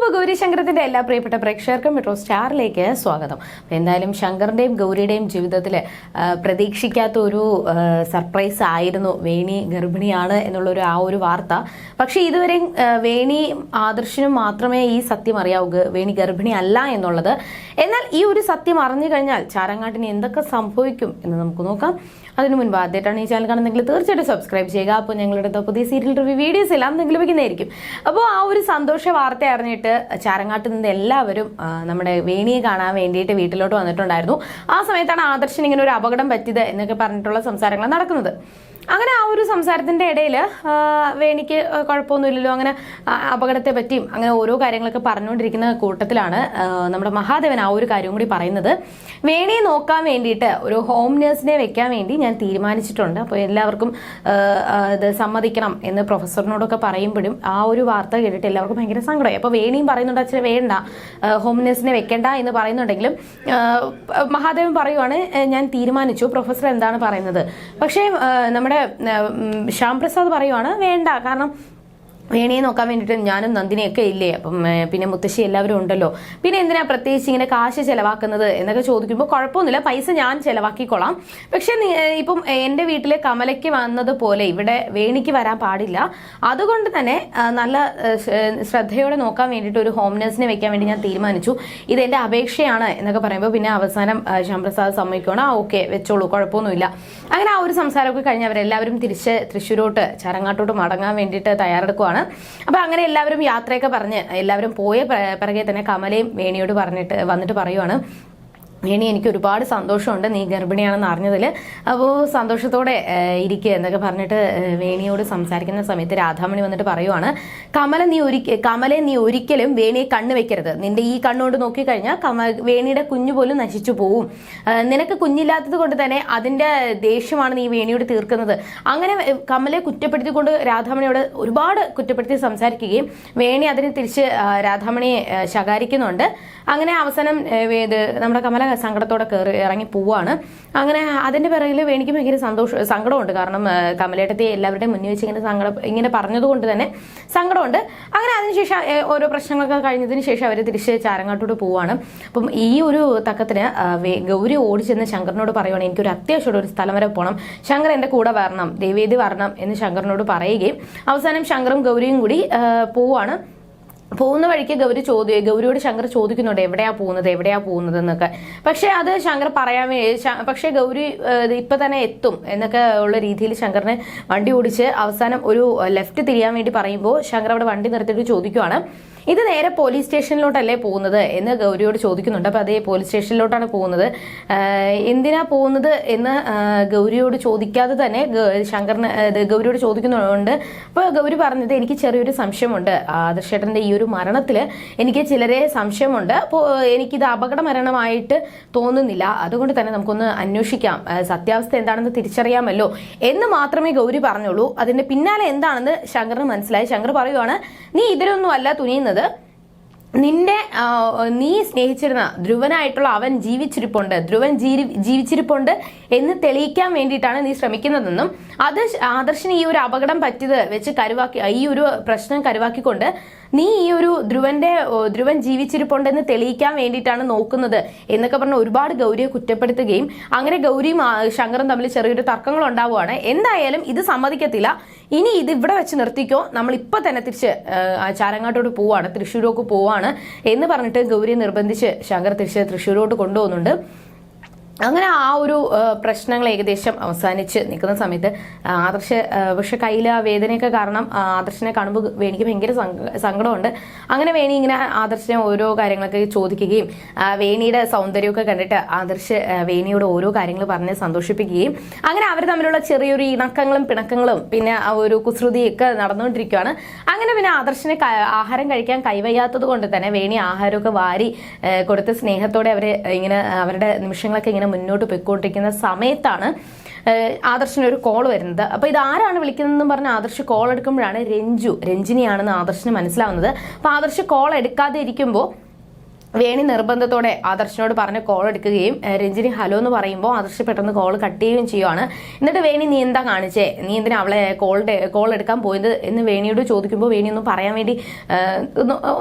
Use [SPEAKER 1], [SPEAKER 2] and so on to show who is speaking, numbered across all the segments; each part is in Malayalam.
[SPEAKER 1] അപ്പോൾ ഗൗരി ശങ്കരത്തിന്റെ എല്ലാ പ്രിയപ്പെട്ട പ്രേക്ഷകർക്കും മെട്രോ സ്റ്റാറിലേക്ക് സ്വാഗതം. എന്തായാലും ശങ്കറിന്റെയും ഗൗരിയുടെയും ജീവിതത്തിൽ പ്രതീക്ഷിക്കാത്ത ഒരു സർപ്രൈസ് ആയിരുന്നു വേണി ഗർഭിണിയാണ് എന്നുള്ളൊരു ആ ഒരു വാർത്ത. പക്ഷേ ഇതുവരെ വേണി ആദർശനും മാത്രമേ ഈ സത്യം അറിയാവൂ വേണി ഗർഭിണി അല്ല എന്നുള്ളത്. എന്നാൽ ഈ ഒരു സത്യം അറിഞ്ഞു കഴിഞ്ഞാൽ ചാരങ്ങാട്ടിന് എന്തൊക്കെ സംഭവിക്കും എന്ന് നമുക്ക് നോക്കാം. അതിനു മുൻപ് ആദ്യമായിട്ടാണ് ഈ ചാനൽ കാണുന്നെങ്കിൽ തീർച്ചയായിട്ടും സബ്സ്ക്രൈബ് ചെയ്യുക. അപ്പോൾ ഞങ്ങളുടെ പുതിയ സീരിയൽ റിവ്യൂ വീഡിയോസ് എല്ലാം നിങ്ങൾ വയ്ക്കുന്നതായിരിക്കും. അപ്പോൾ ആ ഒരു സന്തോഷ വാർത്ത അറിഞ്ഞിട്ട് ചാരങ്ങാട്ട് നിന്ന് എല്ലാവരും നമ്മുടെ വേണിയെ കാണാൻ വേണ്ടിയിട്ട് വീട്ടിലോട്ട് വന്നിട്ടുണ്ടായിരുന്നു. ആ സമയത്താണ് ആദർശൻ ഇങ്ങനെ ഒരു അപകടം പറ്റിയത് എന്നൊക്കെ പറഞ്ഞിട്ടുള്ള സംസാരങ്ങൾ നടക്കുന്നത്. അങ്ങനെ ആ ഒരു സംസാരത്തിന്റെ ഇടയിൽ വേണിക്ക് കുഴപ്പമൊന്നുമില്ലല്ലോ അങ്ങനെ അപകടത്തെ പറ്റിയും അങ്ങനെ ഓരോ കാര്യങ്ങളൊക്കെ പറഞ്ഞുകൊണ്ടിരിക്കുന്ന കൂട്ടത്തിലാണ് നമ്മുടെ മഹാദേവൻ ആ ഒരു കാര്യം കൂടി പറയുന്നത്. വേണിയെ നോക്കാൻ വേണ്ടിയിട്ട് ഒരു ഹോം നേഴ്സിനെ വെക്കാൻ വേണ്ടി ഞാൻ തീരുമാനിച്ചിട്ടുണ്ട്. അപ്പോൾ എല്ലാവർക്കും ഇത് സമ്മതിക്കണം എന്ന് പ്രൊഫസറിനോടൊക്കെ പറയുമ്പോഴും ആ ഒരു വാർത്ത കേട്ടിട്ട് എല്ലാവർക്കും ഭയങ്കര സങ്കടമായി. അപ്പോൾ വേണിയും പറയുന്നുണ്ട് അച്ഛനെ വേണ്ട ഹോം നേഴ്സിനെ വെക്കേണ്ട എന്ന് പറയുന്നുണ്ടെങ്കിലും മഹാദേവൻ പറയുവാണ് ഞാൻ തീരുമാനിച്ചു. പ്രൊഫസർ എന്താണ് പറയുന്നത്? പക്ഷേ നമ്മുടെ ശ്യാം പ്രസാദ് പറയുവാണ് വേണ്ട കാരണം വേണിയെ നോക്കാൻ വേണ്ടിയിട്ട് ഞാനും നന്ദിനിയൊക്കെ ഇല്ലേ? അപ്പം പിന്നെ മുത്തശ്ശി എല്ലാവരും ഉണ്ടല്ലോ. പിന്നെ എന്തിനാ പ്രത്യേകിച്ച് ഇങ്ങനെ കാശ് ചിലവാക്കുന്നത് എന്നൊക്കെ ചോദിക്കുമ്പോൾ കുഴപ്പമൊന്നുമില്ല. പൈസ ഞാൻ ചെലവാക്കിക്കൊള്ളാം പക്ഷെ ഇപ്പം എന്റെ വീട്ടിലെ കമലയ്ക്ക് വന്നതുപോലെ ഇവിടെ വേണിക്ക് വരാൻ പാടില്ല. അതുകൊണ്ട് തന്നെ നല്ല ശ്രദ്ധയോടെ നോക്കാൻ വേണ്ടിയിട്ട് ഒരു ഹോം നേഴ്സിനെ വെക്കാൻ വേണ്ടി ഞാൻ തീരുമാനിച്ചു. ഇത് എന്റെ അപേക്ഷയാണ് എന്നൊക്കെ പറയുമ്പോൾ പിന്നെ അവസാനം ശ്യാംപ്രസാദ് സമ്മതിക്കണം ആ ഓക്കെ വെച്ചോളൂ കുഴപ്പമൊന്നുമില്ല. അങ്ങനെ ആ ഒരു സംസാരമൊക്കെ കഴിഞ്ഞ് അവരെല്ലാവരും തിരിച്ച് തൃശ്ശൂരോട്ട് ചരങ്ങാട്ടോട്ട് മടങ്ങാൻ വേണ്ടിയിട്ട് തയ്യാറെടുക്കുവാണ്. അപ്പൊ അങ്ങനെ എല്ലാവരും യാത്രയൊക്കെ പറഞ്ഞ് എല്ലാവരും പോയ പിറകെ തന്നെ കമലയും വേണിയോട് പറഞ്ഞിട്ട് വന്നിട്ട് പറയുവാണ്. വേണി എനിക്ക് ഒരുപാട് സന്തോഷമുണ്ട്. നീ ഗർഭിണിയാണെന്ന് അറിഞ്ഞതിൽ അപ്പോൾ സന്തോഷത്തോടെ ഇരിക്കുക എന്നൊക്കെ പറഞ്ഞിട്ട് വേണിയോട് സംസാരിക്കുന്ന സമയത്ത് രാധാമണി വന്നിട്ട് പറയുവാണ് കമല നീ ഒരിക്ക കമലെ നീ ഒരിക്കലും വേണിയെ കണ്ണ് വെക്കരുത്. നിന്റെ ഈ കണ്ണുകൊണ്ട് നോക്കിക്കഴിഞ്ഞാൽ കമ വേണിയുടെ കുഞ്ഞു പോലും നശിച്ചു പോവും. നിനക്ക് കുഞ്ഞില്ലാത്തത് കൊണ്ട് തന്നെ അതിന്റെ ദേഷ്യമാണ് നീ വേണിയോട് തീർക്കുന്നത്. അങ്ങനെ കമലെ കുറ്റപ്പെടുത്തിക്കൊണ്ട് രാധാമണിയോട് ഒരുപാട് കുറ്റപ്പെടുത്തി സംസാരിക്കുകയും വേണി അതിനെ തിരിച്ച് രാധാമണിയെ ശകാരിക്കുന്നുണ്ട്. അങ്ങനെ അവസാനം നമ്മുടെ കമല സങ്കടത്തോടെ കയറി ഇറങ്ങി പോവാണ്. അങ്ങനെ അതിന്റെ പിറകിൽ വേണിക്ക് ഭയങ്കര സന്തോഷം സങ്കടമുണ്ട്. കാരണം കമലേട്ടത്തെ എല്ലാവരുടെയും മുന്നിൽ വെച്ച് ഇങ്ങനെ സങ്കടം ഇങ്ങനെ പറഞ്ഞതുകൊണ്ട് തന്നെ സങ്കടമുണ്ട്. അങ്ങനെ അതിനുശേഷം ഓരോ പ്രശ്നങ്ങളൊക്കെ കഴിഞ്ഞതിന് ശേഷം അവർ തിരിച്ച് ചാരങ്ങാട്ടോട് പോവാണ്. അപ്പം ഈ ഒരു തക്കത്തിന് ഗൗരി ഓടിച്ചെന്ന് ശങ്കറിനോട് പറയുവാണ് എനിക്കൊരു അത്യാവശ്യമുള്ള ഒരു സ്ഥലം വരെ പോകണം ശങ്കർ എന്റെ കൂടെ വരണം. ദേവേദി വരണം എന്ന് ശങ്കറിനോട് പറയുകയും അവസാനം ശങ്കറും ഗൗരിയും കൂടി പോവാണ്. പോകുന്ന വഴിക്ക് ഗൗരി ചോദ്യ ഗൗരിയോട് ശങ്കർ ചോദിക്കുന്നുണ്ട് എവിടെയാ പോകുന്നത്? എവിടെയാ പോകുന്നത് എന്നൊക്കെ പക്ഷെ അത് ശങ്കർ പറയാൻ പക്ഷെ ഗൗരി ഇപ്പൊ തന്നെ എത്തും എന്നൊക്കെ ഉള്ള രീതിയിൽ ശങ്കറിന് വണ്ടി ഓടിച്ച് അവസാനം ഒരു ലെഫ്റ്റ് തിരിയാൻ വേണ്ടി പറയുമ്പോൾ ശങ്കർ അവിടെ വണ്ടി നിർത്തിയിട്ട് ചോദിക്കുവാണ്. ഇത് നേരെ പോലീസ് സ്റ്റേഷനിലോട്ടല്ലേ പോകുന്നത് എന്ന് ഗൗരിയോട് ചോദിക്കുന്നുണ്ട്. അപ്പൊ അതേ പോലീസ് സ്റ്റേഷനിലോട്ടാണ് പോകുന്നത്. എന്തിനാ പോകുന്നത് എന്ന് ഗൗരിയോട് ചോദിക്കാതെ തന്നെ ശങ്കറിന് ഗൗരിയോട് ചോദിക്കുന്നുണ്ട്. അപ്പൊ ഗൗരി പറഞ്ഞത് എനിക്ക് ചെറിയൊരു സംശയമുണ്ട്. ആദർശേട്ടന്റെ ഈ ഒരു മരണത്തിൽ എനിക്ക് ചിലരെ സംശയമുണ്ട്. അപ്പോൾ എനിക്കിത് അപകട മരണമായിട്ട് തോന്നുന്നില്ല. അതുകൊണ്ട് തന്നെ നമുക്കൊന്ന് അന്വേഷിക്കാം. സത്യാവസ്ഥ എന്താണെന്ന് തിരിച്ചറിയാമല്ലോ എന്ന് മാത്രമേ ഗൗരി പറഞ്ഞുള്ളൂ. അതിന്റെ പിന്നാലെ എന്താണെന്ന് ശങ്കറിന് മനസ്സിലായി. ശങ്കർ പറയുവാണ് നീ ഇതിലൊന്നും അല്ല തുനിയുന്നത്. നിന്റെ നീ സ്നേഹിച്ചിരുന്ന ധ്രുവനായിട്ടുള്ള അവൻ ജീവിച്ചിരിപ്പുണ്ട്. ധ്രുവൻ ജീവി- ജീവിച്ചിരിപ്പുണ്ട് എന്ന് തെളിയിക്കാൻ വേണ്ടിയിട്ടാണ് നീ ശ്രമിക്കുന്നതെന്നും അത് ആദർശിന് ഈ ഒരു അപകടം പറ്റിയത് വെച്ച് കരുവാക്കി ഈ ഒരു പ്രശ്നം കരുവാക്കിക്കൊണ്ട് നീ ഈ ഒരു ധ്രുവന്റെ ധ്രുവൻ ജീവിച്ചിരിപ്പുണ്ടെന്ന് തെളിയിക്കാൻ വേണ്ടിയിട്ടാണ് നോക്കുന്നത് എന്നൊക്കെ പറഞ്ഞ് ഒരുപാട് ഗൗരിയെ കുറ്റപ്പെടുത്തുകയും അങ്ങനെ ഗൗരിയും ശങ്കറും തമ്മിൽ ചെറിയൊരു തർക്കങ്ങൾ ഉണ്ടാവുകയാണ് എന്തായാലും ഇത് സമ്മതിക്കത്തില്ല. ഇനി ഇത് ഇവിടെ വെച്ച് നിർത്തിക്കോ. നമ്മൾ ഇപ്പൊ തന്നെ തിരിച്ച് ചാരങ്ങാട്ടോട് പോവാണ് തൃശ്ശൂരോക്ക് പോവാണ് എന്ന് പറഞ്ഞിട്ട് ഗൗരിയെ നിർബന്ധിച്ച് ശങ്കർ തിരിച്ച് തൃശ്ശൂരോട്ട് കൊണ്ടുപോകുന്നുണ്ട്. അങ്ങനെ ആ ഒരു പ്രശ്നങ്ങൾ ഏകദേശം അവസാനിച്ച് നിൽക്കുന്ന സമയത്ത് ആദർശ പക്ഷെ കയ്യിൽ ആ വേദനയൊക്കെ കാരണം ആദർശനെ കാണുമ്പോൾ വേണിക്ക് ഭയങ്കര സങ്ക- സങ്കടമുണ്ട്. അങ്ങനെ വേണി ഇങ്ങനെ ആദർശനെ ഓരോ കാര്യങ്ങളൊക്കെ ചോദിക്കുകയും വേണിയുടെ സൗന്ദര്യമൊക്കെ കണ്ടിട്ട് ആദർശ് വേണിയോട് ഓരോ കാര്യങ്ങൾ പറഞ്ഞ് സന്തോഷിപ്പിക്കുകയും അങ്ങനെ അവർ തമ്മിലുള്ള ചെറിയൊരു ഇണക്കങ്ങളും പിണക്കങ്ങളും പിന്നെ ആ ഒരു കുസൃതിയൊക്കെ നടന്നുകൊണ്ടിരിക്കുകയാണ്. അങ്ങനെ പിന്നെ ആദർശനെ ആഹാരം കഴിക്കാൻ കൈവയ്യാത്തത് കൊണ്ട് തന്നെ വേണി ആഹാരമൊക്കെ വാരി കൊടുത്ത് സ്നേഹത്തോടെ അവരെ ഇങ്ങനെ അവരുടെ നിമിഷങ്ങളൊക്കെ ഇങ്ങനെ മുന്നോട്ട് പോയിക്കൊണ്ടിരിക്കുന്ന സമയത്താണ് ആദർശിന് ഒരു കോൾ വരുന്നത്. അപ്പൊ ഇത് ആരാണ് വിളിക്കുന്നതെന്ന് പറഞ്ഞ് ആദർശ് കോൾ എടുക്കുമ്പോഴാണ് രഞ്ജു രഞ്ജിനിയാണെന്ന് ആദർശിന് മനസ്സിലാവുന്നത്. അപ്പൊ ആദർശ് കോൾ എടുക്കാതെ ഇരിക്കുമ്പോൾ വേണി നിർബന്ധത്തോടെ ആദർശിനോട് പറഞ്ഞ് കോൾ എടുക്കുകയും രഞ്ജിനി ഹലോ എന്ന് പറയുമ്പോൾ ആദർശ് പെട്ടെന്ന് കോൾ കട്ട് ചെയ്യുകയും ചെയ്യുവാണ്. എന്നിട്ട് വേണി നീ എന്താ കാണിച്ചേ? നീ എന്തിനാ അവളെ കോളുടെ കോൾ എടുക്കാൻ പോയത് എന്ന് വേണിയോട് ചോദിക്കുമ്പോൾ വേണി ഒന്നും പറയാൻ വേണ്ടി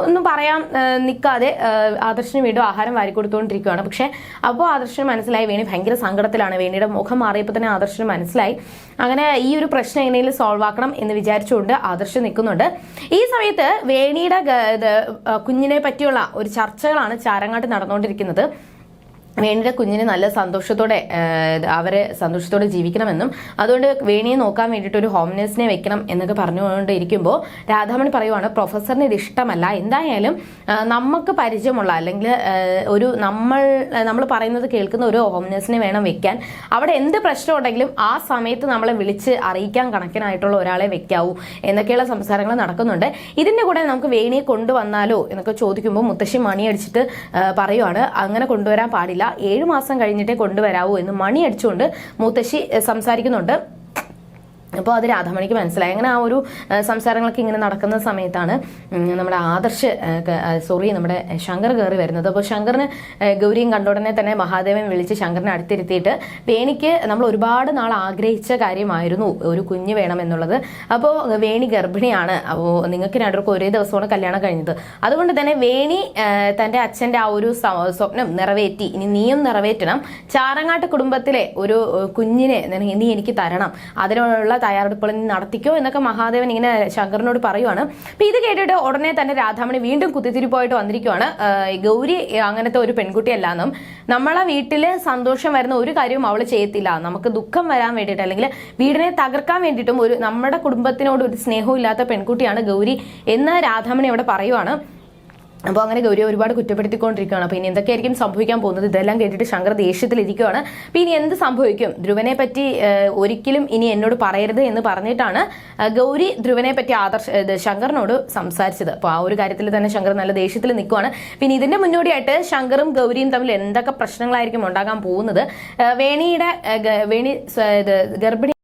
[SPEAKER 1] ഒന്നും- പറയാൻ നിൽക്കാതെ ആദർശിന് വീണ്ടും ആഹാരം വാരി കൊടുത്തുകൊണ്ടിരിക്കുകയാണ് പക്ഷെ അപ്പോൾ ആദർശിന് മനസ്സിലായി വേണി ഭയങ്കര സങ്കടത്തിലാണ്. വേണിയുടെ മുഖം മാറിയപ്പോൾ തന്നെ ആദർശിന് മനസ്സിലായി. അങ്ങനെ ഈ ഒരു പ്രശ്നം എങ്ങനെയും സോൾവ് ആക്കണം എന്ന് വിചാരിച്ചുകൊണ്ട് ആദർശ് നിൽക്കുന്നുണ്ട്. ഈ സമയത്ത് വേണിയുടെ കുഞ്ഞിനെ പറ്റിയുള്ള ഒരു ചർച്ചകളാണ് ചാരങ്ങാട്ട് നടന്നുകൊണ്ടിരിക്കുന്നത്. വേണിയുടെ കുഞ്ഞിന് നല്ല സന്തോഷത്തോടെ അവരെ സന്തോഷത്തോടെ ജീവിക്കണമെന്നും അതുകൊണ്ട് വേണിയെ നോക്കാൻ വേണ്ടിയിട്ട് ഒരു ഹോം നേഴ്സിനെ വെക്കണം എന്നൊക്കെ പറഞ്ഞുകൊണ്ടിരിക്കുമ്പോൾ രാധാമണി പറയുവാണ് പ്രൊഫസറിന് ഇത് ഇഷ്ടമല്ല. എന്തായാലും നമുക്ക് പരിചയമുള്ള അല്ലെങ്കിൽ ഒരു നമ്മൾ നമ്മൾ പറയുന്നത് കേൾക്കുന്ന ഒരു ഹോം നേഴ്സിനെ വേണം വെക്കാൻ. അവിടെ എന്ത് പ്രശ്നം ഉണ്ടെങ്കിലും ആ സമയത്ത് നമ്മളെ വിളിച്ച് അറിയിക്കാൻ കണക്കിനായിട്ടുള്ള ഒരാളെ വെക്കാവൂ എന്നൊക്കെയുള്ള സംസാരങ്ങൾ നടക്കുന്നുണ്ട്. ഇതിന്റെ കൂടെ നമുക്ക് വേണിയെ കൊണ്ടുവന്നാലോ എന്നൊക്കെ ചോദിക്കുമ്പോൾ മുത്തശ്ശി മണിയടിച്ചിട്ട് പറയുവാണ് അങ്ങനെ കൊണ്ടുവരാൻ പാടില്ല. ഏഴു മാസം കഴിഞ്ഞിട്ടേ കൊണ്ടുവരാവൂ എന്ന് മണി അടിച്ചുകൊണ്ട് മുത്തശ്ശി സംസാരിക്കുന്നുണ്ട്. അപ്പോൾ അത് രാധാമണിക്ക് മനസ്സിലായി. അങ്ങനെ ആ ഒരു സംസാരങ്ങളൊക്കെ ഇങ്ങനെ നടക്കുന്ന സമയത്താണ് നമ്മുടെ ആദർശ് സോറി നമ്മുടെ ശങ്കർ കയറി വരുന്നത്. അപ്പോൾ ശങ്കറിന് ഗൗരിയും കണ്ട ഉടനെ തന്നെ മഹാദേവൻ വിളിച്ച് ശങ്കറിനെ അടുത്തിരുത്തിയിട്ട് വേണിക്ക് നമ്മൾ ഒരുപാട് നാൾ ആഗ്രഹിച്ച കാര്യമായിരുന്നു ഒരു കുഞ്ഞ് വേണം എന്നുള്ളത്. അപ്പോൾ വേണി ഗർഭിണിയാണ്. അപ്പോൾ നിങ്ങൾക്ക് രണ്ടുപേർക്കും ഒരേ ദിവസമാണ് കല്യാണം കഴിഞ്ഞത്. അതുകൊണ്ട് തന്നെ വേണി തന്റെ അച്ഛന്റെ ആ ഒരു സ്വപ്നം നിറവേറ്റി ഇനി നീയും നിറവേറ്റണം. ചാറങ്ങാട്ട് കുടുംബത്തിലെ ഒരു കുഞ്ഞിനെ നീ എനിക്ക് തരണം. അതിനുള്ള തയ്യാറെടുപ്പുകൾ നടത്തിക്കോ എന്നൊക്കെ മഹാദേവൻ ഇങ്ങനെ ശങ്കറിനോട് പറയുവാണ്. അപ്പൊ ഇത് കേട്ടിട്ട് ഉടനെ തന്നെ രാധാമണി വീണ്ടും കുത്തിത്തിരിപ്പായിട്ട് വന്നിരിക്കുവാണ്. ഗൗരി അങ്ങനത്തെ ഒരു പെൺകുട്ടിയല്ല എന്നും നമ്മളെ വീട്ടിൽ സന്തോഷം വരുന്ന ഒരു കാര്യവും അവൾ ചെയ്യത്തില്ല. നമുക്ക് ദുഃഖം വരാൻ വേണ്ടിയിട്ട് അല്ലെങ്കിൽ വീടിനെ തകർക്കാൻ വേണ്ടിയിട്ടും ഒരു നമ്മുടെ കുടുംബത്തിനോട് ഒരു സ്നേഹവും ഇല്ലാത്ത പെൺകുട്ടിയാണ് ഗൗരി എന്ന് രാധാമണി അവിടെ പറയുവാണ്. അപ്പോൾ അങ്ങനെ ഗൗരി ഒരുപാട് കുറ്റപ്പെടുത്തിക്കൊണ്ടിരിക്കുകയാണ്. അപ്പോൾ ഇനി എന്തൊക്കെയായിരിക്കും സംഭവിക്കാൻ പോകുന്നത്? ഇതെല്ലാം കേട്ടിട്ട് ശങ്കർ ദേഷ്യത്തിലിരിക്കുകയാണ്. അപ്പോൾ ഇനി എന്ത് സംഭവിക്കും? ധ്രുവനെ പറ്റി ഒരിക്കലും ഇനി എന്നോട് പറയരുത് എന്ന് പറഞ്ഞിട്ടാണ് ഗൗരി ധ്രുവനെ പറ്റി ആദർശ ശങ്കറിനോട് സംസാരിച്ചത്. അപ്പോൾ ആ ഒരു കാര്യത്തിൽ തന്നെ ശങ്കർ നല്ല ദേഷ്യത്തിൽ നിൽക്കുകയാണ് പിന്നെ ഇതിന്റെ മുന്നോടിയായിട്ട് ശങ്കറും ഗൗരിയും തമ്മിൽ എന്തൊക്കെ പ്രശ്നങ്ങളായിരിക്കും ഉണ്ടാകാൻ പോകുന്നത്? വേണിയുടെ വേണി ഗർഭിണി